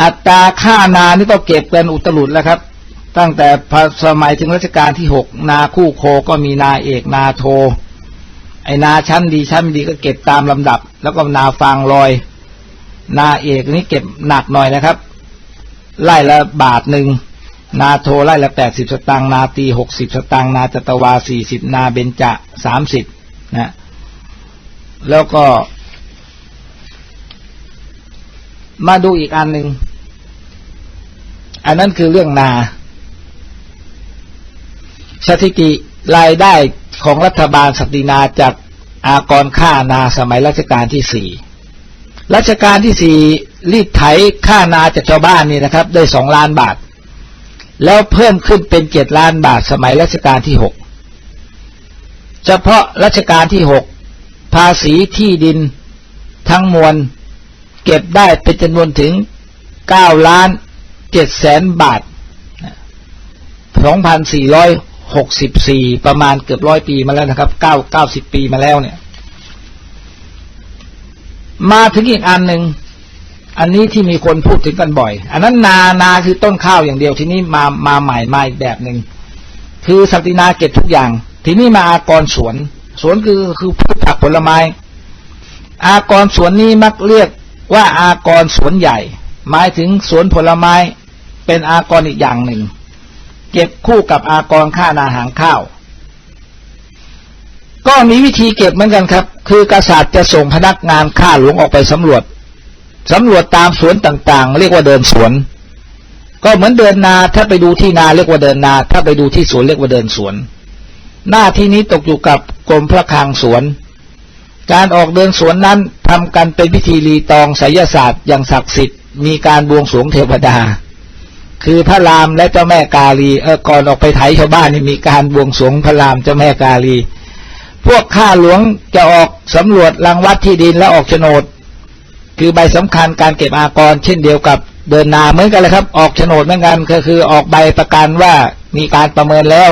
อัตราค่านานี่ก็เก็บกันอุตลุดแล้วครับ ตั้งแต่สมัยถึงรัชกาลที่หกนาคู่โคก็มีนาเอกนาโท ไอนาชั้นดีชั้นไม่ดีก็เก็บตามลำดับ แล้วก็นาฟางลอย นาเอกนี่เก็บหนักหน่อยนะครับ ไล่ละบาทหนึ่งนาโทไล่ละแปดสิบสตางค์นาตีหกสิบสตางค์นาจตวาสี่สิบนาเบญจะสามสิบนะแล้วก็ มาดูอีกอันหนึ่ง อันนั้นคือเรื่องนา สถิติรายได้ของรัฐบาลศักดินาจากอากรค่านาสมัยรัชกาลที่สี่รัชกาลที่สี่รีดไถค่านาจากชาวบ้านนี่นะครับ ได้สองล้านบาท แล้วเพิ่มขึ้นเป็นเจ็ดล้านบาทสมัยรัชกาลที่หกเฉพาะรัชกาลที่หกภาษีที่ดินทั้งมวล เก็บได้เป็นจำนวนถึงเก้าล้านเจ็ดแสนบาทสองพันสี่ร้อยหกสิบสี่ประมาณเกือบร้อยปีมาแล้วนะครับเก้าเก้าสิบปีมาแล้วเนี่ย มาถึงอีกอันหนึ่งอันนี้ที่มีคนพูดถึงกันบ่อย อันนั้นนานาคือต้นข้าวอย่างเดียวทีนี้มามาใหม่มาอีกแบบหนึ่งคือศักดินาเก็บทุกอย่าง ทีนี้มาอากรสวน สวนคือคือพืชผักผลไม้ อากรสวนนี้มักเรียก ว่าอากรสวนใหญ่ หมายถึงสวนผลไม้เป็นอากรอีกอย่างหนึ่ง เก็บคู่กับอากรค่านาหางข้าว ก็มีวิธีเก็บเหมือนกันครับ คือกษัตริย์จะส่งพนักงานข้าหลวงออกไปสำรวจสำรวจตามสวนต่างๆ เรียกว่าเดินสวน ก็เหมือนเดินนาถ้าไปดูที่นาเรียกว่าเดินนา ถ้าไปดูที่สวนเรียกว่าเดินสวน หน้าที่นี้ตกอยู่กับกรมพระคลังสวน การออกเดินสวนนั้นทำกันเป็นพิธีรีตองไสยศาสตร์อย่างศักดิ์สิทธิ์มีการบวงสรวงเทวดา คือพระรามและเจ้าแม่กาลีเออก่อนออกไปไถชาวบ้านนี่มีการบวงสรวงพระรามเจ้าแม่กาลี พวกข้าหลวงจะออกสำรวจรังวัดที่ดินและออกโฉนด คือใบสำคัญการเก็บอากร เช่นเดียวกับเดินนาเหมือนกันเลยครับ ออกโฉนดเหมือนกันก็คือออกใบประกันว่ามีการประเมินแล้ว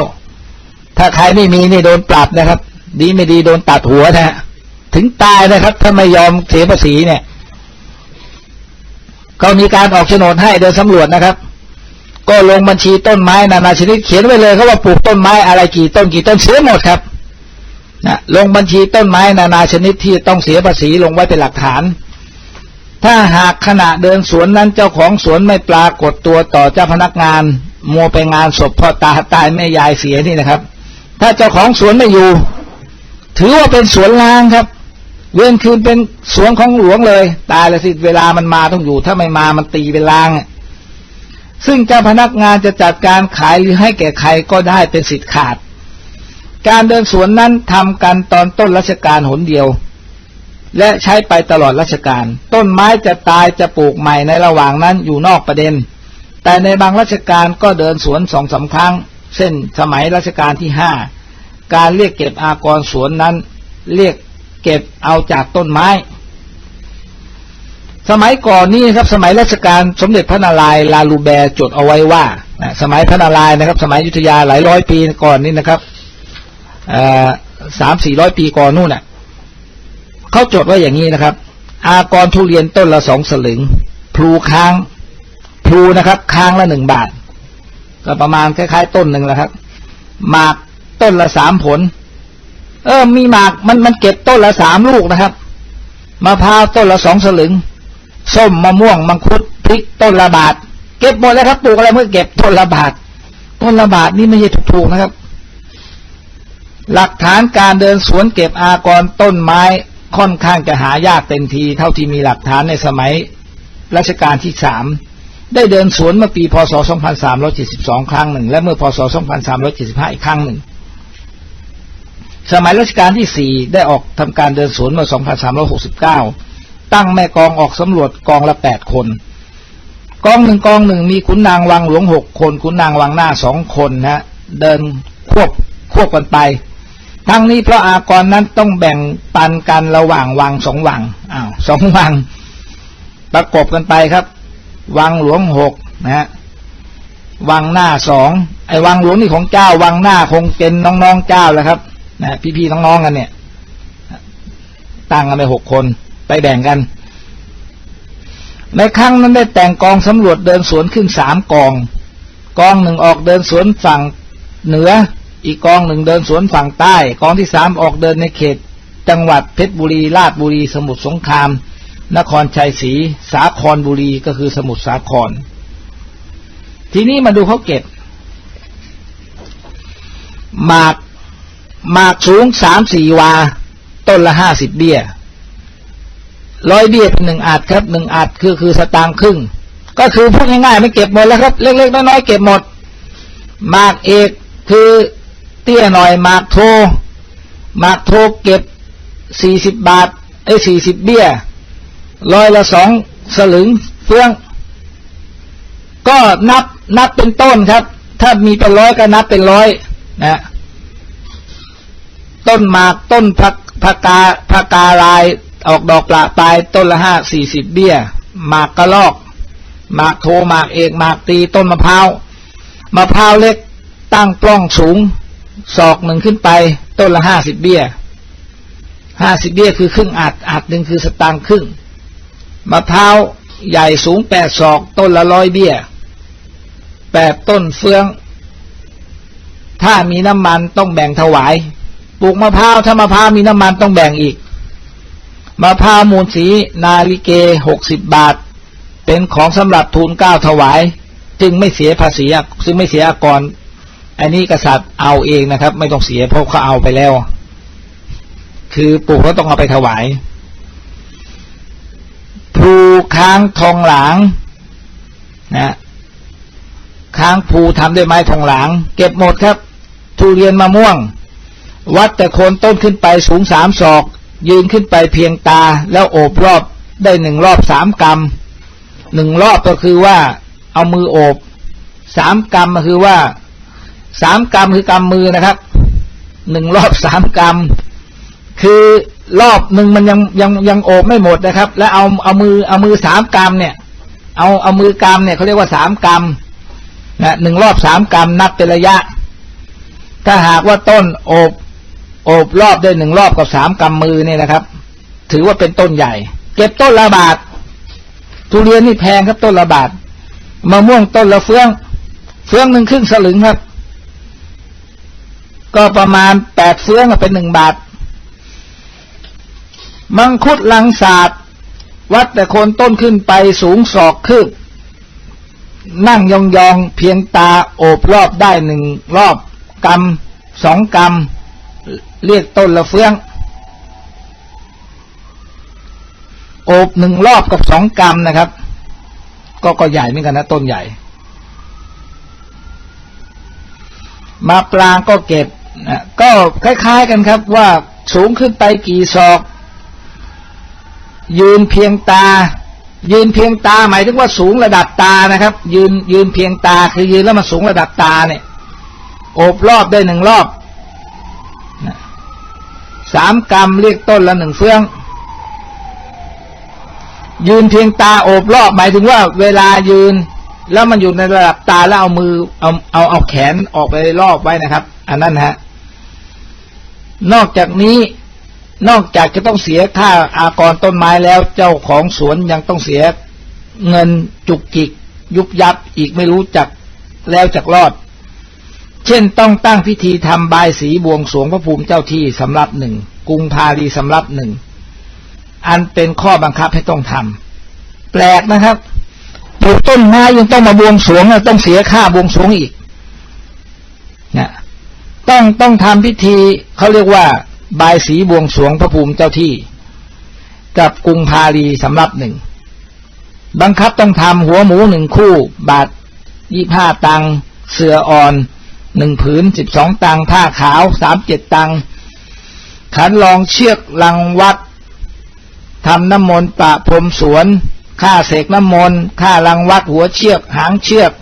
ถ้าใครไม่มีนี่โดนปรับนะครับ ดีไม่ดีโดนตัดหัวนะฮะ ถึงตายนะครับ ถ้าไม่ยอมเสียภาษีเนี่ย ก็มีการออกโฉนดให้เดินสำรวจนะครับ ก็ลงบัญชีต้นไม้นานาชนิดเขียนไว้เลยเขาว่าปลูกต้นไม้อะไรกี่ต้นกี่ต้นเสียหมดครับนะลงบัญชีต้นไม้นานาชนิดที่ต้องเสียภาษีลงไว้เป็นหลักฐาน ถ้าหากขณะเดินสวนนั้นเจ้าของสวนไม่ปรากฏตัวต่อเจ้าพนักงาน มัวไปงานศพพ่อตาตายแม่ยายเสียนี่นะครับ ถ้าเจ้าของสวนไม่อยู่ ถือว่าเป็นสวนล้างครับ เว้นคืนเป็นสวนของหลวงเลย ตายแล้วสิเวลามันมาต้องอยู่ ถ้าไม่มามันตีเป็นลางซึ่งเจ้าพนักงานจะจัดการขายหรือให้แก่ใครก็ได้เป็นสิทธิ์ขาด การเดินสวนนั้นทำกันตอนต้นรัชกาลหนเดียว และใช้ไปตลอดรัชกาลต้นไม้จะตายจะปลูกใหม่ในระหว่างนั้นอยู่นอกประเด็น แต่ในบางรัชกาลก็เดินสวนสองสาครั้งเช่นสมัยรัชกาลที่ห้าการเรียกเก็บอากรสวนนั้น เรียก เก็บเอาจากต้นไม้ สมัยก่อนนี่ครับ สมัยรัชกาลสมเด็จพระนารายณ์ลาลูแบร์จดเอาไว้ว่าสมัยพระนารายณ์นะครับ สมัยยุทธยาหลายร้อยปีก่อนนี่นะครับสามสี่ร้อยปีก่อนนู่นน่ะเขาจดไว้อย่างนี้นะครับ อากรทุเรียนต้นละสองสลึง พลูค้างพลูนะครับ ค้างละหนึ่งบาท ก็ประมาณคล้าย ๆ ต้นหนึ่งแหละครับ หมากต้นละสามผล เออ มีหมากมันมันเก็บต้นละสามลูกนะครับมะพร้าวต้นละสองสลึง ส้มมะม่วงมังคุดพริกต้นละบาท เก็บหมดแล้วครับปลูกอะไรเมื่อเก็บต้นละบาท ต้นละบาทนี่ไม่ใช่ถูกๆนะครับ หลักฐานการเดินสวนเก็บอากรต้นไม้ค่อนข้างจะหายากเต็มที เท่าที่มีหลักฐานในสมัยรัชกาลที่สามได้เดินสวนเมื่อปีพศ 2372 ครั้งหนึ่ง และเมื่อพศ 2375 อีกครั้งหนึ่ง สมัยรัชกาลที่สี่ได้ออกทำการเดินสวนเมื่อ 2369 ตั้งแม่กองออกสำรวจกองละแปดคน กองหนึ่งกองหนึ่งมีขุนนางวังหลวงหกคนขุนนางวังหน้าสองคนนะเดินควบควบกันไป ทั้งนี้เพราะอากรนั้นต้องแบ่งปันกันระหว่างวังสองวังอ้าวสองวัง ประกบกันไปครับ วังหลวงหกนะฮะวังหน้าสองไอ้วังหลวงนี่ของเจ้า วังหน้าคงเป็นน้องๆเจ้าแหละครับ นะพี่ๆน้องๆกันเนี่ยตั้งกันไปหกคนไปแบ่งกัน ในครั้งนั้นได้แต่งกองสำรวจเดินสวนขึ้นสามกอง กองหนึ่งออกเดินสวนฝั่งเหนือ อีกกองหนึ่งเดินสวนฝั่งใต้ กองที่สามออกเดินในเขต จังหวัดเพชรบุรีราชบุรี สมุทรสงคราม นครชัยศรีสาครบุรีก็คือสมุทรสาคร ทีนี้มาดูเขาเก็บหมาก หมากสูงสามสี่วา ต้นละห้าสิบเบี้ยร้อยเบี้ยเป็นหนึ่งอาจครับหนึ่งอาจคือคือสตางค์ครึ่ง ก็คือพูดง่ายๆไม่เก็บหมดแล้วครับเล็กๆน้อยๆเก็บหมดหมากเอกคือเตี้ยหน่อยหมากโทหมากโทเก็บสี่สิบบาทไอ้สี่สิบเบี้ยร้อยละสองสลึงเฟื่อง ก็นับนับเป็นต้นครับ ถ้ามีเป็นร้อยก็นับเป็นร้อยนะ ต้นหมากต้นผักผักกาผักกาลายออกดอกปลาปลายต้นละห้าสี่สิบเบี้ย หมากกระลอก หมากโทหมากเอกหมากตีต้นมะพร้าวมะพร้าวเล็กตั้งปล้องสูง ศอกหนึ่งขึ้นไป ต้นละห้าสิบเบี้ยห้าสิบเบี้ยคือครึ่งอัดอัดหนึ่งคือสตางค์ครึ่งมะพร้าวใหญ่สูงแปดศอก ต้นละร้อยเบี้ยแปดต้นเฟือง ถ้ามีน้ำมันต้องแบ่งถวาย ปลูกมะพร้าวถ้ามะพร้าวมีน้ำมันต้องแบ่งอีกมะพร้าวมูลสีนาลิเกหกสิบบาท เป็นของสำหรับทูลเกล้าถวาย จึงไม่เสียภาษีซึ่งไม่เสียอากรอันนี้กษัตริย์เอาเองนะครับ ไม่ต้องเสียเพราะเขาเอาไปแล้ว คือปลูกแล้วต้องเอาไปถวายพลูค้างทองหลางนะค้างภูทำด้วยไม้ทองหลาง เก็บหมดครับ ทุเรียนมะม่วง วัดแต่โคนต้นขึ้นไปสูงสามศอก ยืนขึ้นไปเพียงตาแล้วโอบรอบได้หนึ่งรอบสามกำหนึ่งรอบก็คือว่าเอามือโอบสามกำก็คือว่าสามกำคือกำมือนะครับหนึ่งรอบสามกำคือรอบหนึ่งมันยังยังยังโอบไม่หมดนะครับ แล้วเอาเอามือเอามือสามกำเนี่ย เอาเอามือกำเนี่ยเขาเรียกว่าสามกำนะหนึ่งรอบสามกำนับเป็นระยะ ถ้าหากว่าต้นโอบ โอบรอบได้หนึ่งรอบกับสามกำมือเนี่ยนะครับ ถือว่าเป็นต้นใหญ่ เก็บต้นละบาท ทุเรียนนี่แพงครับต้นละบาทมะม่วงต้นละเฟือง เฟืองหนึ่งครึ่งสลึงครับ ก็ประมาณแปดเฟืองเป็นหนึ่งบาท มังคุดลังศาสตร์วัดแต่คนต้นขึ้นไปสูงศอกคืบนั่งยองๆเพียงตาโอบรอบได้หนึ่งรอบกำสองกำ เรียกต้นละเฟืองโอบหนึ่งรอบกับสองกำนะครับ ก็ก็ใหญ่เหมือนกันนะต้นใหญ่ มาปลางก็เก็บนะก็คล้ายๆกันครับว่าสูงขึ้นไปกี่ศอก ยืนเพียงตา ยืนเพียงตาหมายถึงว่าสูงระดับตานะครับ ยืนยืนเพียงตาคือยืนแล้วมาสูงระดับตาเนี่ย โอบรอบได้หนึ่งรอบ สามกรัมเรียกต้นละหนึ่งเฟือง ยืนเพียงตาโอบรอบหมายถึงว่าเวลายืน แล้วมันอยู่ในระดับตาแล้วเอามือเอาเอาเอาแขนออกไปรอบไว้นะครับ อันนั้นฮะ นอกจากนี้นอกจากจะต้องเสียค่าอากรต้นไม้แล้วเจ้าของสวนยังต้องเสียเงินจุกจิก ยุบยับอีกไม่รู้จักแล้วจักรอด เช่นต้องตั้งพิธีทำบายสีบวงสวงพระภูมิเจ้าที่สำรับหนึ่ง กรุงพาลีสำรับหนึ่งอันเป็นข้อบังคับให้ต้องทำแปลกนะครับปลูกต้นไม้ยังต้องมาบวงสรวงต้องเสียค่าบวงสรวงอีกนะต้องต้องทำพิธีเขาเรียกว่า บายสีบวงสรวงพระภูมิเจ้าที่ กับกรุงพาลีสำรับหนึ่งบังคับต้องทำหัวหมูหนึ่งคู่ บาทยี่ห้าตัง เสืออ่อนหนึ่งผืนสิบสองตัง ผ้าขาวสามเจ็ดตัง ขันลองเชือกลังวัดทำน้ำมนต์ปะพรมสวนค่าเสกน้ำมนต์ค่าลังวัดหัวเชือก หางเชือก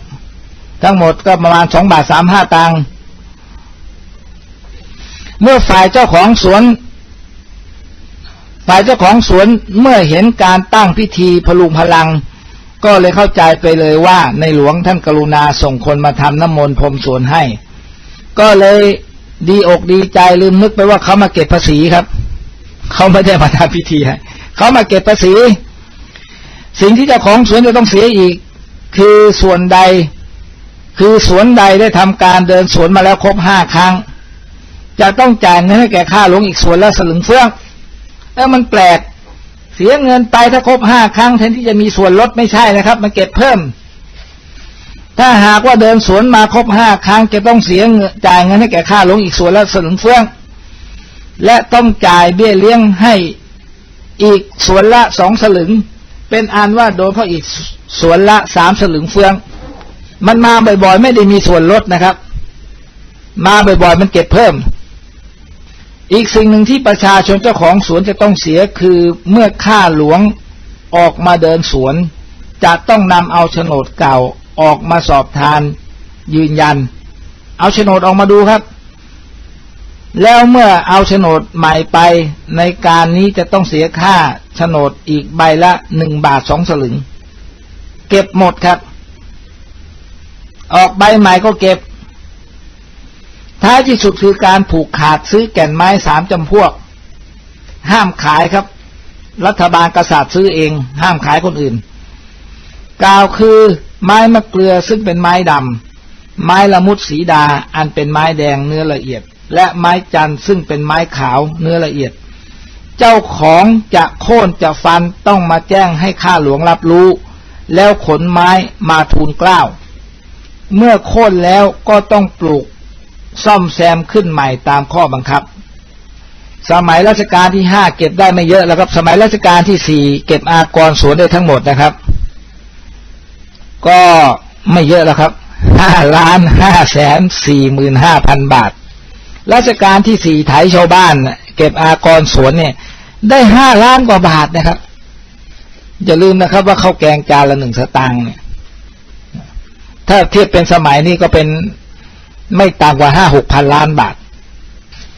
ทั้งหมดก็ประมาณสองบาทสามห้าตังเมื่อฝ่ายเจ้าของสวน ฝ่ายเจ้าของสวนเมื่อเห็นการตั้งพิธีพลุงพลัง ก็เลยเข้าใจไปเลยว่าในหลวงท่านกรุณาส่งคนมาทำน้ำมนต์พรมสวนให้ ก็เลย ดีอกดีใจลืมนึกไปว่าเขามาเก็บภาษีครับ เขาไม่ได้มาทำพิธีเขามาเก็บภาษี สิ่งที่เจ้าของสวนจะต้องเสียอีก คือส่วนใด คือสวนใดได้ทำการเดินสวนมาแล้วครบห้าครั้ง จะต้องจ่ายเงินให้แก่ค่าหลวงอีกสวนละสลึงเฟื่องแล้วมันแปลก เสียเงินไปถ้าครบห้าครั้งแทนที่จะมีส่วนลดไม่ใช่นะครับ มันเก็บเพิ่ม ถ้าหากว่าเดินสวนมาครบห้าครั้งจะต้องเสียเงินจ่ายเงินให้แก่ค่าหลวงอีกส่วนละสลึงเฟื่อง และต้องจ่ายเบี้ยเลี้ยงให้อีกส่วนละสองสลึง เป็นอันว่าโดนเขาอีกส่วนละสามสลึงเฟือง มันมาบ่อยๆ ไม่ได้มีส่วนลดนะครับ มาบ่อยๆ มันเก็บเพิ่ม อีกสิ่งหนึ่งที่ประชาชนเจ้าของสวนจะต้องเสียคือเมื่อข้าหลวงออกมาเดินสวน จะต้องนำเอาโฉนดเก่า ออกมาสอบทานยืนยัน เอาโฉนดออกมาดูครับ แล้วเมื่อเอาโฉนดใหม่ไปในการนี้จะต้องเสียค่าโฉนดอีกใบละหนึ่งบาทสองสลึง เก็บหมดครับ ออกใบใหม่ก็เก็บ ท้ายที่สุดคือการผูกขาดซื้อแก่นไม้สามจำพวก ห้ามขายครับ รัฐบาลกษัตริย์ซื้อเอง ห้ามขายคนอื่น กล่าวคือ ไม้มะเกลือซึ่งเป็นไม้ดำไม้ละมุดสีดาอันเป็นไม้แดงเนื้อละเอียด และไม้จันทร์ซึ่งเป็นไม้ขาวเนื้อละเอียด เจ้าของจะโค่นจะฟันต้องมาแจ้งให้ข้าหลวงรับรู้ แล้วขนไม้มาทูลเกล้าเมื่อโค่นแล้วก็ต้องปลูกซ่อมแซมขึ้นใหม่ตามข้อบังคับ สมัยรัชกาลที่ห้าเก็บได้ไม่เยอะแล้วครับ สมัยรัชกาลที่สี่เก็บอากรสวนได้ทั้งหมดนะครับ ก็ไม่เยอะแล้วครับห้าล้านห้าแสนสี่หมื่นห้าพันบาทรัชกาลที่สี่ไถชาวบ้าน เก็บอากรสวนเนี่ย ได้ห้าล้านกว่าบาทนะครับ อย่าลืมนะครับว่าข้าวแกงจานละหนึ่งสตางค์เนี่ย ถ้าเทียบเป็นสมัยนี้ก็เป็นไม่ต่ำกว่าห้าหกพันล้านบาท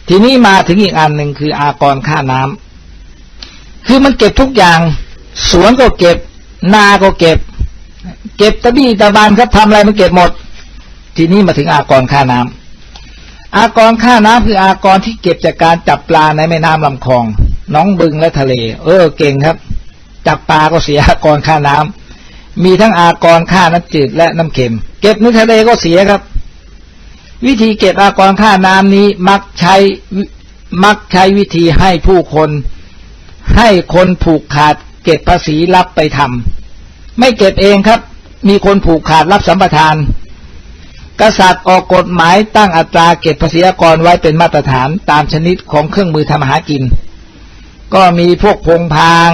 ทีนี้มาถึงอีกอันหนึ่งคืออากรค่าน้ำคือมันเก็บทุกอย่าง สวนก็เก็บ นาก็เก็บ เก็บตะบี้ตะบานครับทำอะไรมันเก็บหมด ทีนี้มาถึงอากรค่าน้ำอากรค่าน้ำคืออากรที่เก็บจากการจับปลาในแม่น้ำลำคลองน้องบึงและทะเล เออเก่งครับ จับปลาก็เสียอากรค่าน้ำมีทั้งอากรค่าน้ำจืดและน้ำเค็ม เก็บในทะเลก็เสียครับ วิธีเก็บอากรค่าน้ำนี้มักใช้มักใช้วิธีให้ผู้คนให้คนผูกขาดเก็บภาษีรับไปทำไม่เก็บเองครับ มีคนผูกขาดรับสัมปทาน กษัตริย์ออกกฎหมายตั้งอัตราเก็บภาษีอากรไว้เป็นมาตรฐานตามชนิดของเครื่องมือทำอาหากิน ก็มีพวกพงพาง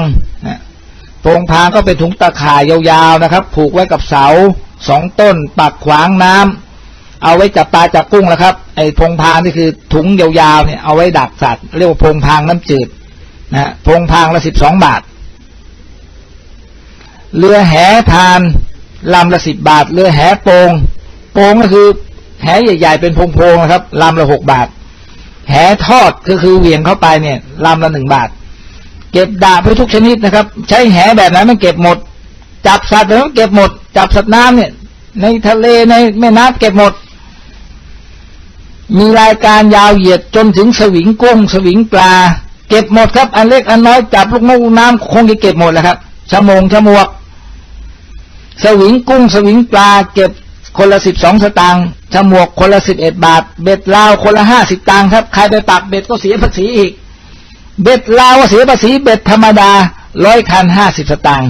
พงพางก็เป็นถุงตะข่ายยาวๆนะครับ ผูกไว้กับเสาสองต้น ปักขวางน้ำเอาไว้จับปลาจับกุ้งแล้วครับ ไอ้พงพางนี่คือถุงยาวๆเนี่ยเอาไว้ดักสัตว์เรียกว่าพงพางน้ำจืดนะฮะพงพางละสิบสองบาทเรือแหทาน ลำละสิบบาทเรือแหโปงโปงก็คือ แหใหญ่ๆเป็นพงๆนะครับลำละหกบาท แหทอดก็คือเหวี่ยงเข้าไปเนี่ยลำละหนึ่งบาท เก็บดาบไปทุกชนิดนะครับ ใช้แหแบบไหนมันเก็บหมด จับสัตว์แล้วเก็บหมด จับสัตว์น้ำเนี่ย ในทะเลในแม่น้ำเก็บหมด มีรายการยาวเหยียดจนถึงสวิงกุ้งสวิงปลา เก็บหมดครับ อันเล็กอันน้อยจับลูกนกน้ำคงจะเก็บหมดแหละครับชะมงชะมวก สวิงกุ้งสวิงปลาเก็บคนละสิบสองสตางค์ฉมวกคนละสิบเอ็ดบาท เบ็ดลาวคนละห้าสิบตังค์ครับ ใครไปปักเบ็ดก็เสียภาษีอีก เบ็ดลาวเสียภาษีเบ็ดธรรมดาร้อยคันห้าสิบสตางค์